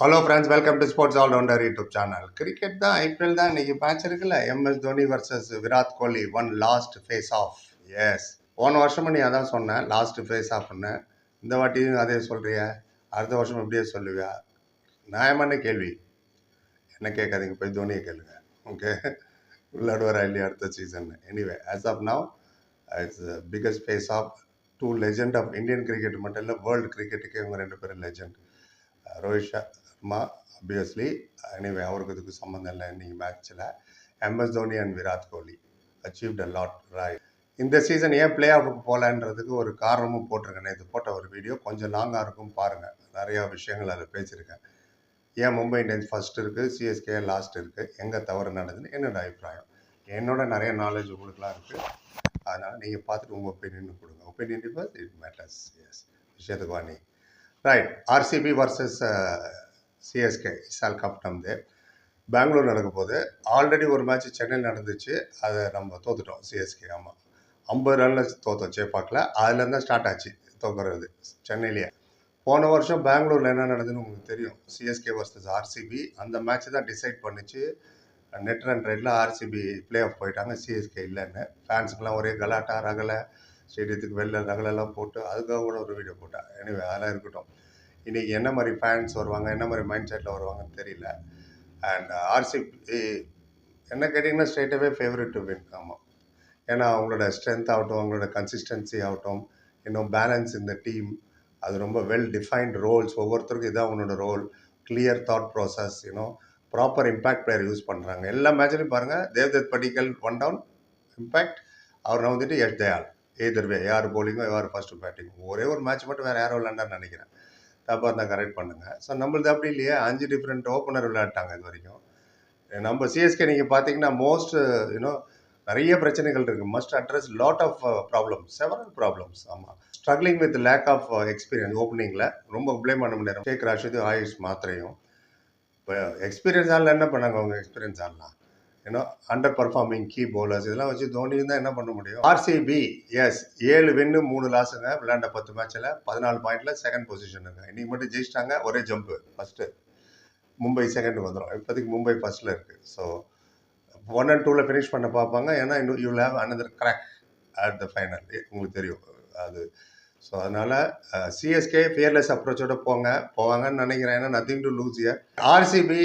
Hello friends welcome to sports all rounder YouTube channel cricket தான் IPL தான் இன்னைக்கு match இருக்குல்ல? MS Dhoni versus Virat Kohli one last face off as போன வருஷமும் நீ அதான் சொன்னேன் லாஸ்ட் ஃபேஸ் ஆஃப்னு இந்த வாட்டியும் அதே சொல்கிறிய அடுத்த வருஷம் இப்படியே சொல்லுவியா? நியாயமான கேள்வி. என்ன கேட்காதீங்க போய் தோனியை கேளுங்க. ஓகே விளையாடுவாரா இல்லையா அடுத்த season anyway as of now it's biggest face off two legend of Indian cricket மட்டும் இல்லை வேர்ல்டு கிரிக்கெட்டுக்கே இவங்க ரெண்டு பேரும் legend Rohit Sharma obviously anyway அவருக்கு இதுக்கு சம்மந்தம் இல்லை இன்னைக்கு மேட்ச்சில் MS Dhoni and Virat Kohli achieved a lot right இந்த சீசன் ஏன் பிளே ஆஃபுக்கு போகலான்றதுக்கு ஒரு காரணமும் போட்டிருக்கேன். நேற்று போட்ட ஒரு வீடியோ கொஞ்சம் லாங்காக இருக்கும் பாருங்கள் நிறையா விஷயங்கள் அதில் பேசியிருக்கேன். ஏன் மும்பை இந்தியன்ஸ் ஃபர்ஸ்ட் இருக்குது சிஎஸ்கே லாஸ்ட் இருக்குது எங்கே தவறு நடந்ததுன்னு என்னோட அபிப்பிராயம். என்னோட நிறைய நாலேஜ் உங்களுக்குலாம் இருக்குது அதனால் நீங்கள் பார்த்துட்டு உங்கள் ஒப்பீனியன் கொடுங்க. ஒப்பீனியன் இட் மேட்டர்ஸ் எஸ் விஷயத்துக்கு வாணி ரைட் ஆர்சிபி வர்சஸ் சிஎஸ்கே இசால் கப் நம்து பெங்களூர் நடக்கும் போது ஆல்ரெடி ஒரு மேட்ச் சென்னையில் நடந்துச்சு. அதை நம்ம தோத்துட்டோம் சிஎஸ்கே ஆமாம் ஐம்பது ரனில் தோத்தோம் சேப்பாக்கில். அதுலேருந்து தான் ஸ்டார்ட் ஆச்சு தோக்குறது சென்னையிலேயே. போன வருஷம் பெங்களூரில் என்ன நடந்ததுன்னு உங்களுக்கு தெரியும். சிஎஸ்கே வர்சஸ் ஆர்சிபி அந்த மேட்ச் தான் டிசைட் பண்ணிச்சு. நெட் ரன் ரைடில் ஆர்சிபி பிளே ஆஃப் போயிட்டாங்க. சிஎஸ்கே இல்லைன்னு. ஃபேன்ஸுக்கெல்லாம் ஒரே கலாட்டா ரகலை. ஸ்டேடியத்துக்கு வெளில ரகலெல்லாம் போட்டு அதுக்காக கூட ஒரு வீடியோ போட்டேன். எனிவே அதெல்லாம் இருக்கட்டும். இன்றைக்கி என்ன மாதிரி ஃபேன்ஸ் வருவாங்க என்ன மாதிரி மைண்ட் செட்டில் வருவாங்கன்னு தெரியல. அண்ட் ஆர்சிபி என்ன கேட்டிங்கன்னா ஸ்ட்ரெயிட்டாகவே ஃபேவரட் டு வின் ஆமாம் ஏன்னா அவங்களோட ஸ்ட்ரென்த் ஆகட்டும் அவங்களோட கன்சிஸ்டன்சி ஆகட்டும் இன்னும் பேலன்ஸ் இந்த டீம் அது ரொம்ப வெல் டிஃபைன்ட் ரோல்ஸ் ஒவ்வொருத்தருக்கும் இதான் அவனோட role clear thought process you know proper impact player use பண்ணுறாங்க எல்லா மேட்ச்லையும் பாருங்கள் Devdutt Padikkal one down impact அவர் நான் வந்துட்டு எஸ் தயால் எதிர்வே யார் போலிங்கோ யார் ஃபஸ்ட்டு பேட்டிங் ஒரே ஒரு மேட்ச் மட்டும் வேறு யாரும் விளாண்டான்னு நினைக்கிறேன். தப்பாக இருந்தால் கரெக்ட் பண்ணுங்கள் ஸோ நம்மளது அப்படி இல்லையே அஞ்சு டிஃப்ரெண்ட் ஓப்பனர் விளையாட்டாங்க இது வரைக்கும். நம்ம சிஎஸ்கே நீங்கள் பார்த்தீங்கன்னா மோஸ்ட் யூனோ நிறைய பிரச்சனைகள் இருக்குது must address lot of problems several problems ஆமாம் struggling with lack of experience ஓப்பனிங்கில் ரொம்ப ப்ளேம் பண்ண முடியாது ஷேக் ராஷித் ஆயுஷ் மாத்திரையும். இப்போ எக்ஸ்பீரியன்ஸ் ஆனால் என்ன பண்ணாங்க அவங்க? எக்ஸ்பீரியன்ஸ் ஆனால் ஏன்னா அண்டர் பர்ஃபார்மிங் கீ பவுலர்ஸ் இதெல்லாம் வச்சு தோனி இருந்தால் என்ன பண்ண முடியும்? ஆர்சிபி எஸ் ஏழு வின்னு மூணு லாஸுங்க விளையாண்ட பத்து மேட்ச்சில் பதினாலு பாயிண்டில் செகண்ட் பொசிஷனுங்க இன்னைக்கு மட்டும் ஜெயிச்சிட்டாங்க ஒரே ஜம்ப்பு ஃபஸ்ட்டு மும்பை செகண்டுக்கு வந்துடும் இப்போதைக்கு மும்பை ஃபஸ்ட்டில் இருக்குது ஸோ ஒன் அண்ட் டூவில் ஃபினிஷ் பண்ண பார்ப்பாங்க. ஏன்னா இன்னும் you have another crack at the final உங்களுக்கு தெரியும் அது. ஸோ அதனால் சிஎஸ்கே ஃபியர்லெஸ் அப்ரோச்சோட போங்க. போவாங்கன்னு நினைக்கிறேன். ஏன்னா nothing to lose year RCB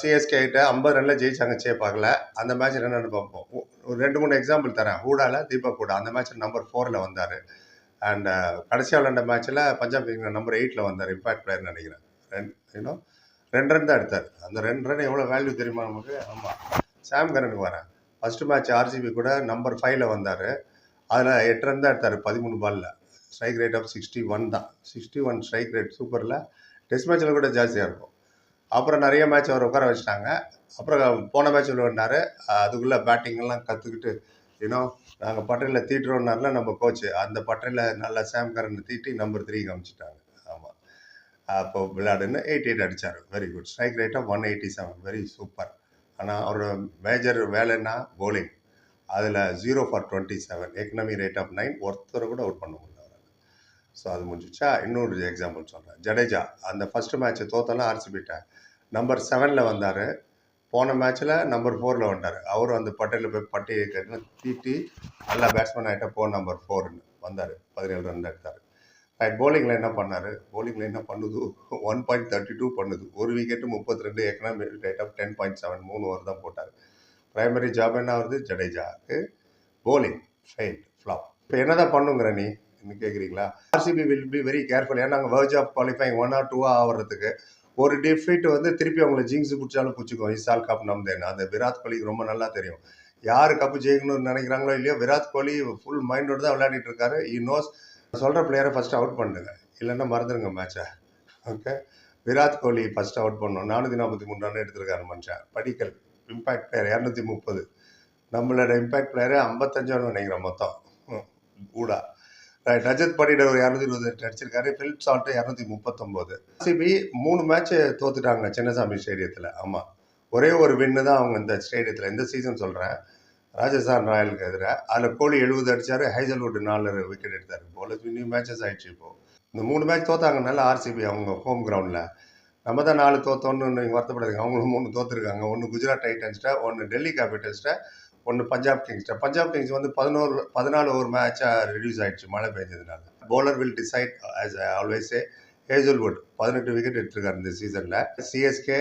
சிஎஸ்கேகிட்ட ஐம்பது ரனில் ஜெயிச்சாங்க சேப்பாக்கில் அந்த மேட்ச் என்னென்னு பார்ப்போம். ஒரு ரெண்டு மூணு எக்ஸாம்பிள் தரேன். ஹூடாவில் தீபக் ஹூடா அந்த மேட்ச்சில் நம்பர் ஃபோரில் வந்தார். அண்ட் கடைசியாக விளையாண்ட மேட்ச்சில் பஞ்சாப் கிங்ஸ் நம்பர் எயிட்டில் வந்தார். இம்பாக்ட் பிளேயர் நினைக்கிறேன். ரெண்டு இன்னும் ரெண்டு ரன் தான் எடுத்தார். அந்த ரெண்டு ரன் எவ்வளோ வேல்யூ தெரியுமா நமக்கு? ஆமாம் சாம் கரனுக்கு வரேன். ஃபஸ்ட்டு மேட்ச் ஆர்சிபி கூட நம்பர் ஃபைவ்ல வந்தார். அதில் எட்டு ரன் தான் எடுத்தார் பதிமூணு பாலில் strike rate of sixty one தான். சிக்ஸ்டி ஒன் ஸ்ட்ரைக் ரேட் சூப்பரில் டெஸ்ட் மேட்ச்சில் கூட ஜாஸ்தியாக இருக்கும். அப்புறம் நிறைய மேட்ச் அவர் உட்கார வச்சுட்டாங்க. அப்புறம் போன மேட்ச் விளையாடினாரு. அதுக்குள்ளே பேட்டிங்கெல்லாம் கற்றுக்கிட்டு யூனோ நாங்கள் பட்டறையில் தீட்டுறோம்னால நம்ம கோச்சு அந்த பட்டறையில் நல்லா சாம்கரன் தீட்டி நம்பர் த்ரீ காமிச்சிட்டாங்க ஆமாம் அப்போ விளையாடுன்னு எயிட் எயிட் அடித்தார் very good strike rate of one eighty seven very super ஆனால் அவரோட மேஜர் வேலைன்னா போலிங் அதில் zero for twenty seven economy rate of nine ஒருத்தரை கூட அவுட் பண்ண முடியல ஸோ அது முடிஞ்சிச்சா இன்னொரு எக்ஸாம்பிள் சொல்கிறேன் ஜடேஜா அந்த ஃபஸ்ட்டு மேட்ச்சை தோத்தெல்லாம் போயிட்டேன் நம்பர் செவனில் வந்தார். போன மேட்ச்சில் நம்பர் ஃபோரில் வந்தார். அவரும் அந்த பட்டையில் போய் பட்டியை கட்டின தீட்டி நல்லா பேட்ஸ்மேன் ஆகிட்ட போன் நம்பர் ஃபோர்னு வந்தார். பதினேழு ரன் எடுத்தார். ரைட் போலிங்கில் என்ன பண்ணார்? போலிங்கில் என்ன பண்ணுது? ஒன் பாயிண்ட் தேர்ட்டி டூ பண்ணுது. ஒரு விக்கெட்டு முப்பத்தி ரெண்டு economy rate of ten point seven மூணு ஓவர் தான் போட்டார். ப்ரைமரி ஜாப் என்ன வருது? ஜடேஜாவுக்கு போலிங் ஃபெயில் ஃப்ளாப் இப்போ என்ன தான் பண்ணுங்கிற நீ? கேட்குறீங்களா RCB will be very careful ஏன்னா நாங்கள் verge of qualifying one or டூவாக ஆகிறதுக்கு ஒரு டிஃபீட் வந்து திருப்பி அவங்களை ஜிங்ஸ் பிடிச்சாலும் பிடிச்சிக்கும். இசால் கப் நம்தேன் அந்த விராட் கோலிக்கு ரொம்ப நல்லா தெரியும். யார் கப்பு ஜெயிக்கணும்னு நினைக்கிறாங்களோ இல்லையோ விராட் கோலி ஃபுல் மைண்டோடு தான் விளையாடிட்டு இருக்காரு. இ நோஸ் சொல்கிற பிளேயரை ஃபஸ்ட்டு அவுட் பண்ணுங்க. இல்லைன்னா மறந்துடுங்க மேட்சை okay Virat Kohli first out பண்ணணும் நானூற்றி நாற்பத்தி மூணு ரன் எடுத்திருக்காரு மனுஷன். படிக்கல். இம்பேக்ட் பிளேயர் இரநூத்தி முப்பது. நம்மளோட இம்பேக்ட் பிளேயரு ஐம்பத்தஞ்சான்னு நினைக்கிறேன் மொத்தம். கூட ஊடா. ரைட் ரஜத் படிட ஒரு இரநூத்தி இருபது அடிச்சிருக்காரு. பிலிப் சால்ட்டு இரநூத்தி முப்பத்தொம்போது. சிபி மூணு மேட்ச் தோத்துட்டாங்க சின்னசாமி ஸ்டேடியத்தில். ஆமாம் ஒரே ஒரு வின்னு தான் அவங்க இந்த ஸ்டேடியத்தில். இந்த சீசன் சொல்கிறேன் ராஜஸ்தான் ராயலுக்கு எதிராக அதில் கோலி எழுபது அடித்தார் ஹைசல்வுட் நாலு விக்கெட் எடுத்தார் போல. நியூ மேட்சஸ் ஆயிடுச்சு இப்போ. இந்த மூணு மேட்ச் தோத்தாங்கனால ஆர்சிபி அவங்க ஹோம் கிரவுண்டில் நம்ம தான் நாலு தோத்தோன்னு நீங்கள் வருத்தப்படாதீங்க. அவங்களும் மூணு தோத்துருக்காங்க. ஒன்று குஜராத் டைட்டன்ஸ்ட்ட ஒன்று டெல்லி கேபிட்டல்ஸ்ட்ட ஒன்று பஞ்சாப் கிங்ஸ். பஞ்சாப் கிங்ஸ் வந்து பதினோரு பதினாலு ஒரு மேட்சாக ரிடியூஸ் ஆயிடுச்சு மழை பெஞ்சதுனால. பவுலர் வில் டிசைட் ஆஸ் ஆல்வேஸே ஹேசல்வுட் பதினெட்டு விக்கெட் எடுத்திருக்காரு இந்த சீசனில் CSK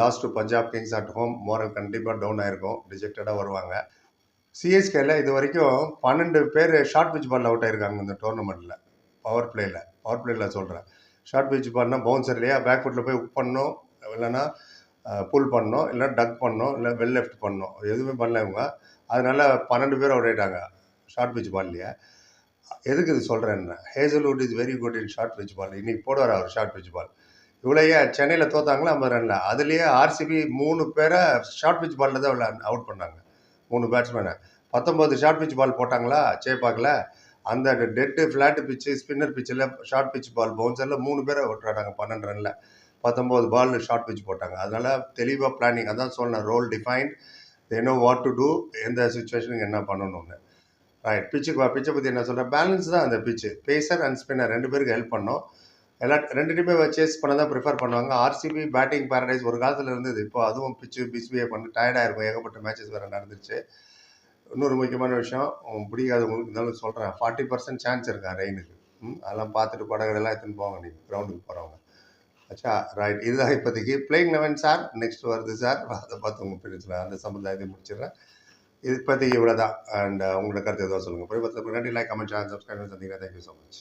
lost Punjab kings at home moral கண்டிப்பாக டவுன் ஆயிருக்கும் ரிஜெக்டடாக வருவாங்க. சிஎஸ்கேல இது வரைக்கும் பன்னெண்டு பேர் ஷார்ட் பிச் பால் அவுட் ஆயிருக்காங்க இந்த டோர்னமெண்ட்டில் பவர் பிளேயில் பவர் பிளேயில் சொல்கிறேன் ஷார்ட் பிச் பால்னால் பவுன்சர்லையா பேக் ஃபுட்டில் போய் உக் பண்ணணும். இல்லைன்னா புல் பண்ணோம் இல்லை டக் பண்ணணும் இல்லை வெல் லெஃப்ட் பண்ணோம் எதுவுமே பண்ணல இவங்க. அதனால் பன்னெண்டு பேர் அவுட் ஆகிட்டாங்க ஷார்ட் பிச் பால்லையே எதுக்கு இது சொல்கிறேன்னா Hazlewood is very good in short pitch ball இன்றைக்கி போடுவார் அவர் ஷார்ட் பிச் பால் இவ்வளோ சென்னையில் தோத்தாங்களா ஐம்பது ரனில் அதுலேயே ஆர்சிபி மூணு பேரை ஷார்ட் பிச் பாலில் தான் அவுட் பண்ணாங்க. மூணு பேட்ஸ்மேனை பத்தொம்போது ஷார்ட் பிச் பால் போட்டாங்களா சேப்பாக்கில் அந்த டெட்டு ஃப்ளாட்டு பிச்சு ஸ்பின்னர் பிச்சில் ஷார்ட் பிச் பால் பவுன்சரில் மூணு பேரை விட்டுறாங்க பன்னெண்டு ரனில். பத்தொம்போது பால் ஷார்ட் பிச் போட்டாங்க. அதனால் தெளிவாக பிளானிங் அதான் சொன்னேன் ரோல் டிஃபைன்ட் என்ன வாட் டு டூ எந்த சுச்சுவேஷனுக்கு என்ன பண்ணணும்னு. ரைட் பிச்சுக்கு பிச்சை பற்றி என்ன சொல்கிறேன் பேலன்ஸ் தான் அந்த பிச்சு பேசர் அண்ட் ஸ்பின்னர் ரெண்டு பேருக்கு ஹெல்ப் பண்ணோம். எல்லா ரெண்டு டீமே சேஸ் பண்ண தான் ப்ரிஃபர் பண்ணுவாங்க. ஆர்சிபி பேட்டிங் பேரடைஸ் ஒரு காலத்தில் இருந்தது. இப்போ அதுவும் பிச்சு பிஸ்பிஏ பண்ணி டயர்டாக இருக்கும். ஏகப்பட்ட மேட்சஸ் வேறு நடந்துச்சு இன்னொரு முக்கியமான விஷயம் உம், பிடிக்காது உங்களுக்கு இருந்தாலும் சொல்கிறேன் ஃபார்ட்டி பர்சன்ட் சான்ஸ் இருக்கா ரெயினுக்கு ம் அதெல்லாம் பார்த்துட்டு படகுடெல்லாம் எடுத்துன்னு போவாங்க நீங்கள் கிரவுண்டுக்கு போகிறவங்க அச்சா ரைட் இதுதான் இப்போதைக்கு. பிளேயிங் லெவன் சார் நெக்ஸ்ட் வருது சார் அதை பார்த்து உங்கள் பிரிச்சுலாம் அந்த சம்பிரதாயத்தை முடிச்சிடுறேன். இது இப்போதைக்கு இவ்வளோ தான் அண்ட் உங்களோட கருத்து எதுவும் சொல்லுங்கள் பிறகு நன்றி லைக் கமெண்ட் சேனல் சப்ஸ்கிரைப் சந்திக்கிறேன் தேங்க்யூ ஸோ மச்